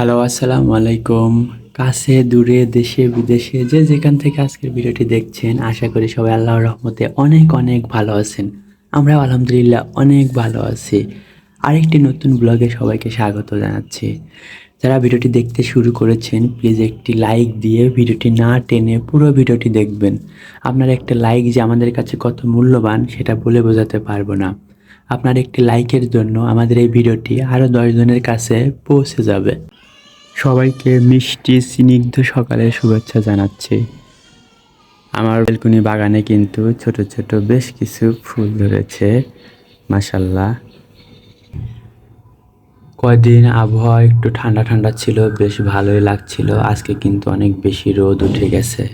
Hello, আসসালামু আলাইকুম। কাছে, দূরে, দেশে, বিদেশে যে যেখান থেকে আজকের ভিডিওটি দেখছেন, আশা করি সবাই আল্লাহর রহমতে অনেক অনেক ভালো আছেন। আমরা আলহামদুলিল্লাহ অনেক ভালো আছি। আরেকটি নতুন ব্লগে সবাইকে স্বাগত জানাচ্ছি। যারা ভিডিওটি দেখতে শুরু করেছেন, প্লিজ একটি লাইক দিয়ে ভিডিওটি না টেনে পুরো ভিডিওটি দেখবেন। আপনার একটা লাইক যে আমাদের কাছে কত মূল্যবান, সেটা বলে বোঝাতে পারব না। আপনার একটি লাইকের জন্য আমাদের এই ভিডিওটি আরও দশজনের কাছে পৌঁছে যাবে। সবাইকে মিষ্টি, স্নিগ্ধ সকালের শুভেচ্ছা জানাচ্ছি। আমার বেলকুনি বাগানে কিন্তু ছোট ছোট বেশ কিছু ফুল ধরেছে মাসাল্লাহ কয়দিন আবহাওয়া একটু ঠান্ডা ঠান্ডা ছিল, বেশ ভালোই লাগছিল। আজকে কিন্তু অনেক বেশি রোদ উঠে গেছে।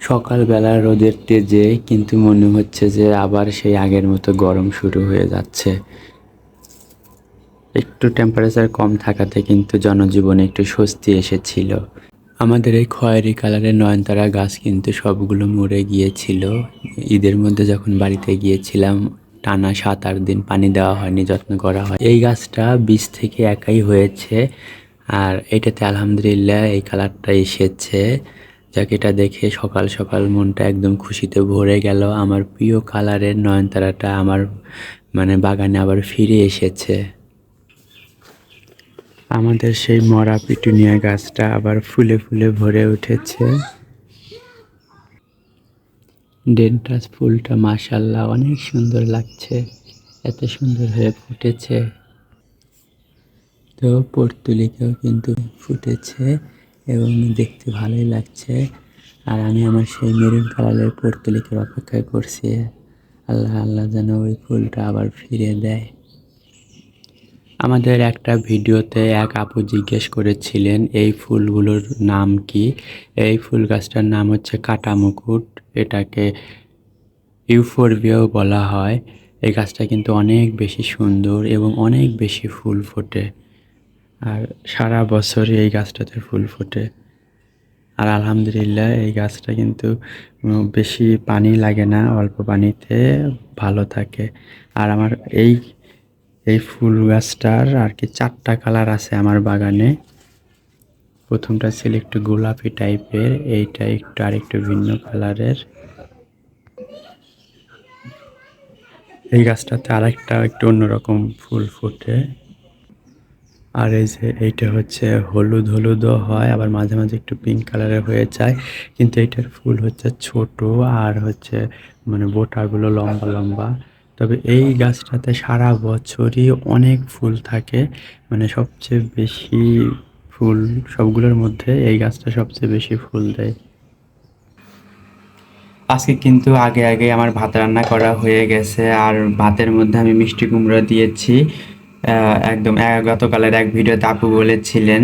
সকালবেলা রোদের তেজে কিন্তু মনে হচ্ছে যে আবার সেই আগের মতো গরম শুরু হয়ে যাচ্ছে। একটু টেম্পারেচার কম থাকাতে কিন্তু জনজীবনে একটু স্বস্তি এসেছিল। আমাদের এই খয়েরি কালারের নয়নতারা গাছ কিন্তু সবগুলো মরে গিয়েছিল। ঈদের মধ্যে যখন বাড়িতে গিয়েছিলাম, টানা সাত, আট দিন পানি দেওয়া হয়নি, যত্ন করা হয় এই গাছটা বীজ থেকে একাই হয়েছে। আর এটাতে আলহামদুলিল্লাহ এই কালারটা এসেছে। যাকে, এটা দেখে সকাল সকাল মনটা একদম খুশিতে ভরে গেল। আমার প্রিয় কালারের নয়নতারাটা আমার মানে বাগানে আবার ফিরে এসেছে। আমাদের সেই মরা পিটুনিয়া গাছটা আবার ফুলে ফুলে ভরে উঠেছে। ডেন্টাস ফুলটা মাশাল্লাহ অনেক সুন্দর লাগছে, এত সুন্দর হয়ে ফুটেছে। তো পর্তুলিকেও কিন্তু ফুটেছে এবং দেখতে ভালোই লাগছে। আর আমি আমার সেই মেরুন কালারের পর্তুলিকের অপেক্ষায় করছি। আল্লাহ আল্লাহ যেন ওই ফুলটা আবার ফিরে দেয়। আমাদের একটা ভিডিওতে এক আপু জিজ্ঞেস করেছিলেন, এই ফুলগুলোর নাম কি? এই ফুল গাছটার নাম হচ্ছে কাটা মুকুট এটাকে ইউফোরবিয়াও বলা হয়। এই গাছটা কিন্তু অনেক বেশি সুন্দর এবং অনেক বেশি ফুল ফোটে। আর সারা বছরই এই গাছটাতে ফুল ফোটে। আর আলহামদুলিল্লাহ, এই গাছটা কিন্তু বেশি পানি লাগে না, অল্প পানিতে ভালো থাকে। আর আমার এই এই ফুল গাছটার আর কি চারটা কালার আছে আমার বাগানে। প্রথমটা ছিল একটু গোলাপি টাইপের, এইটা একটু আরেকটু ভিন্ন কালারের। এই গাছটাতে আরেকটা একটু অন্যরকম ফুল ফুটে। আর এই যে এইটা হচ্ছে হলুদ হলুদও হয়, আবার মাঝে মাঝে একটু পিঙ্ক কালারের হয়ে যায়। কিন্তু এইটার ফুল হচ্ছে ছোট আর হচ্ছে মানে বোটাগুলো লম্বা লম্বা। তবে এই গাছটাতে সারা বছরই অনেক ফুল থাকে। মানে সবচেয়ে বেশি ফুল, সবগুলোর মধ্যে এই গাছটা সবচেয়ে বেশি ফুল দেয়। আজকে কিন্তু আগে আগে আমার ভাত রান্না করা হয়ে গেছে আর ভাতের মধ্যে আমি মিষ্টি কুমড়ো দিয়েছি। একদম গতকালের এক ভিডিওতে আপু বলেছিলেন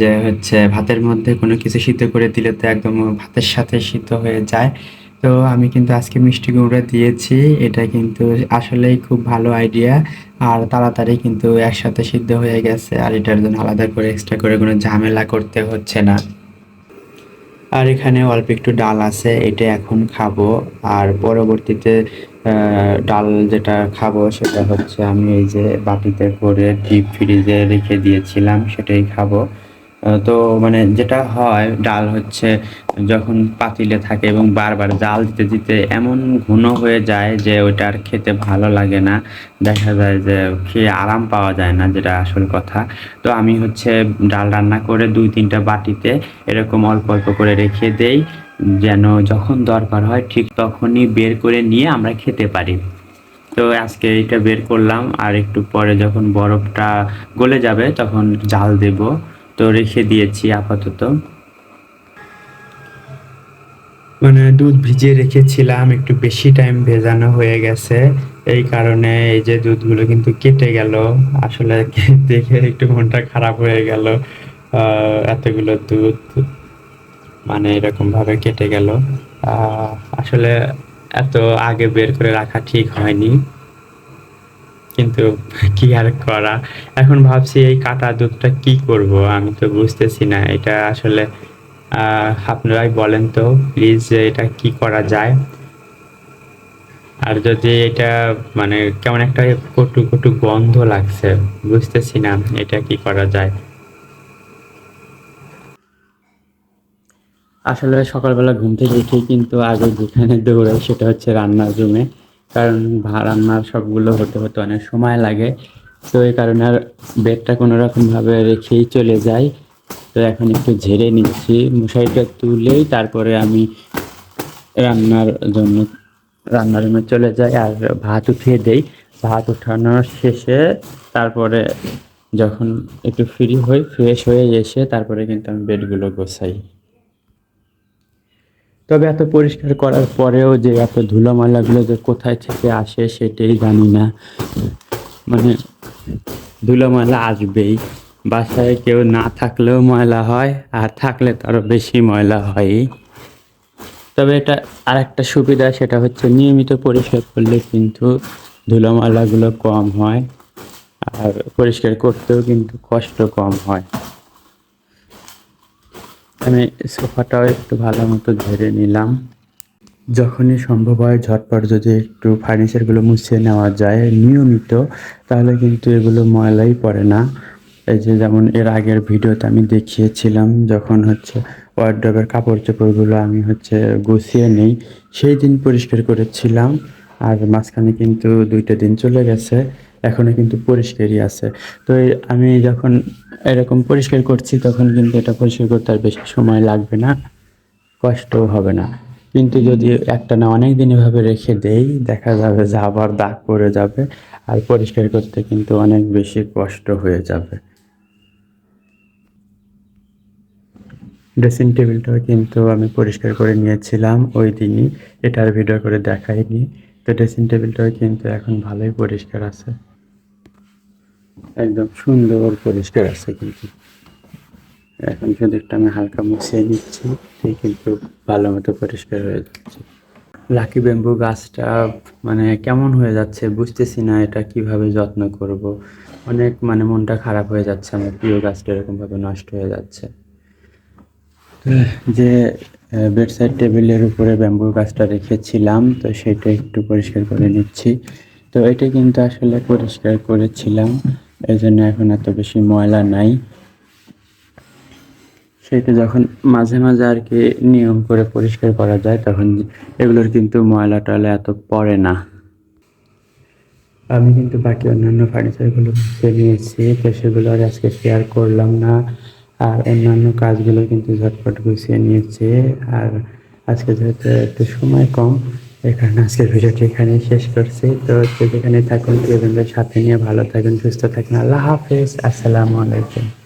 যে হচ্ছে ভাতের মধ্যে কোনো কিছু সিদ্ধ করে দিলে তো একদম ভাতের সাথে সিদ্ধ হয়ে যায়। তো আমি কিন্তু আজকে মিষ্টি কুমড়া দিয়েছি। এটা কিন্তু আসলেই খুব ভালো আইডিয়া আর তাড়াতাড়ি কিন্তু একসাথে সিদ্ধ হয়ে গেছে। আর এটার জন্য আলাদা করে এক্সট্রা করে কোনো ঝামেলা করতে হচ্ছে না। আর এখানে অল্প একটু ডাল আছে, এটা এখন খাব। আর পরবর্তীতে ডাল যেটা খাব সেটা হচ্ছে আমি এই যে বাটিতে করে ডিপ ফ্রিজে রেখে দিয়েছিলাম, সেটাই খাব। তো মানে যেটা হয়, ডাল হচ্ছে যখন পাতিলে থাকে এবং বারবার জাল দিতে দিতে এমন ঘন হয়ে যায় যে ওইটা আর খেতে ভালো লাগে না। দেখা যায় যে খেয়ে আরাম পাওয়া যায় না, যেটা আসল কথা। তো আমি হচ্ছে ডাল রান্না করে দুই, তিনটা বাটিতে এরকম অল্প অল্প করে রেখে দেই, যেন যখন দরকার হয় ঠিক তখনই বের করে নিয়ে আমরা খেতে পারি। তো আজকে এটা বের করলাম, আর একটু পরে যখন বরফটা গলে যাবে তখন জাল দেব। তো রেখে দিয়েছি, আপাতত। মানে দুধ ভিজিয়ে রেখেছিলাম, একটু বেশি টাইম ভেজানো হয়ে গেছে। এই কারণে এই যে দুধগুলো কিন্তু কেটে গেল, আসলে দেখে একটু মনটা খারাপ হয়ে গেল এতগুলো দুধ মানে এরকম ভাবে কেটে গেল। আসলে এত আগে বের করে রাখা ঠিক হয়নি। কিন্তু কি আর করা? এখন ভাবছি এই কাটা দুধটা কি করব? আমি তো বুঝতেছি না, এটা আসলে আপনারাই বলেন তো প্লিজ এটা কি করা যায়? আর যদি এটা মানে কেমন একটা কটু কটু গন্ধ লাগছে, বুঝতেছি না এটা কি করা যায়। আসলে সকালবেলা ঘুম থেকে উঠেই কিন্তু আগে যেখানে দৌড়াই সেটা হচ্ছে রান্নার রুমে। কারণ রান্নার সবগুলো হতে হতে অনেক সময় লাগে। তো এই কারণে আর বেডটা কোনো রকমভাবে রেখেই চলে যাই। তো এখন একটু ঝেড়ে নিচ্ছি। মশারিটা তুলেই তারপরে আমি রান্নার জন্য, রান্নার রুমে চলে যাই আর ভাত উঠিয়ে দেই। ভাত উঠানোর শেষে তারপরে যখন একটু ফ্রি হই ফ্রেশ হয়ে এসে তারপরে কিন্তু আমি বেডগুলো গোছাই। তবে এত পরিষ্কার করার পরেও যে এত ধুলো ময়লাগুলো যে কোথায় থেকে আসে সেটাই জানি না। মানে ধুলো ময়লা আসবেই। বাসায় কেউ না থাকলেও ময়লা হয়, আর থাকলে তো আরও বেশি ময়লা হয় তবে এটা আরেকটা সুবিধা, সেটা হচ্ছে নিয়মিত পরিষ্কার করলে কিন্তু ধুলো ময়লাগুলো কম হয়, আর পরিষ্কার করতেও কিন্তু কষ্ট কম হয়। আমি সোফাটাও একটু ভালো মতো ঝেড়ে নিলাম। যখনই সম্ভব হয় ঝটপট যদি একটু ফার্নিচারগুলো মুছিয়ে নেওয়া যায় নিয়মিত, তাহলে কিন্তু এগুলো ময়লাই পড়ে না। এই যে যেমন এর আগের ভিডিওতে আমি দেখিয়েছিলাম, যখন হচ্ছে ওয়ার্ড্রবের কাপড় চোপড়গুলো আমি হচ্ছে গুছিয়ে নেই, সেই দিন পরিষ্কার করেছিলাম। আর মাঝখানে কিন্তু দুইটা দিন চলে গেছে। এখনও কিন্তু পরিষ্কারই আছে। তো আমি যখন এরকম পরিষ্কার করছি, তখন কিন্তু এটা পরিষ্কার করতে আর বেশি সময় লাগবে না, কষ্টও হবে না। কিন্তু যদি একটা না অনেক দিন এভাবে রেখে দেই, দেখা যাবে যে আবার দাগ পড়ে যাবে, আর পরিষ্কার করতে কিন্তু অনেক বেশি কষ্ট হয়ে যাবে। ড্রেসিং টেবিলটাও কিন্তু আমি পরিষ্কার করে নিয়েছিলাম ওই দিনই এটার ভিডিও করে দেখাইনি। তো ড্রেসিং টেবিলটাও কিন্তু এখন ভালোই পরিষ্কার আছে। একদম সুন্দর পরিষ্কার আছে কিন্তু। এখন শুধু একটু আমি হালকা মুছিয়ে নিচ্ছি সেই কিন্তু ভালো মতো পরিষ্কার হয়ে যাচ্ছে। লাকি ব্যাম্বু গাছটা মানে কেমন হয়ে যাচ্ছে বুঝতেছি না, এটা কীভাবে যত্ন করব। অনেক মানে মনটা খারাপ হয়ে যাচ্ছে, আমার প্রিয় গাছটা এরকমভাবে নষ্ট হয়ে যাচ্ছে। যে বেডসাইড টেবিলের উপরে ব্যাম্বু গাছটা রেখেছিলাম, তো সেটা একটু পরিষ্কার করে নিচ্ছি। তো এটা কিন্তু আসলে পরিষ্কার করেছিলাম। এই জন্য এখন এত বেশি ময়লা নাই। সেটা যখন মাঝে মাঝে আর কি নিয়ম করে পরিষ্কার করা যায়, তখন এগুলোর কিন্তু ময়লা টয়লা এত পড়ে না। আমি কিন্তু বাকি অন্যান্য ফার্নিচারগুলো নিয়েছি তো সেগুলো আর আজকে শেয়ার করলাম না। আর অন্যান্য কাজগুলো কিন্তু ঝটপট গুছিয়ে নিয়েছি। আর আজকে যেহেতু একটু সময় কম কারণে আজকের ভিডিওটি এখানে শেষ করছি। তো যেখানে থাকুন প্রিয়জনদের সাথে নিয়ে ভালো থাকুন, সুস্থ থাকুন। আল্লাহ হাফেজ। আসসালামু আলাইকুম।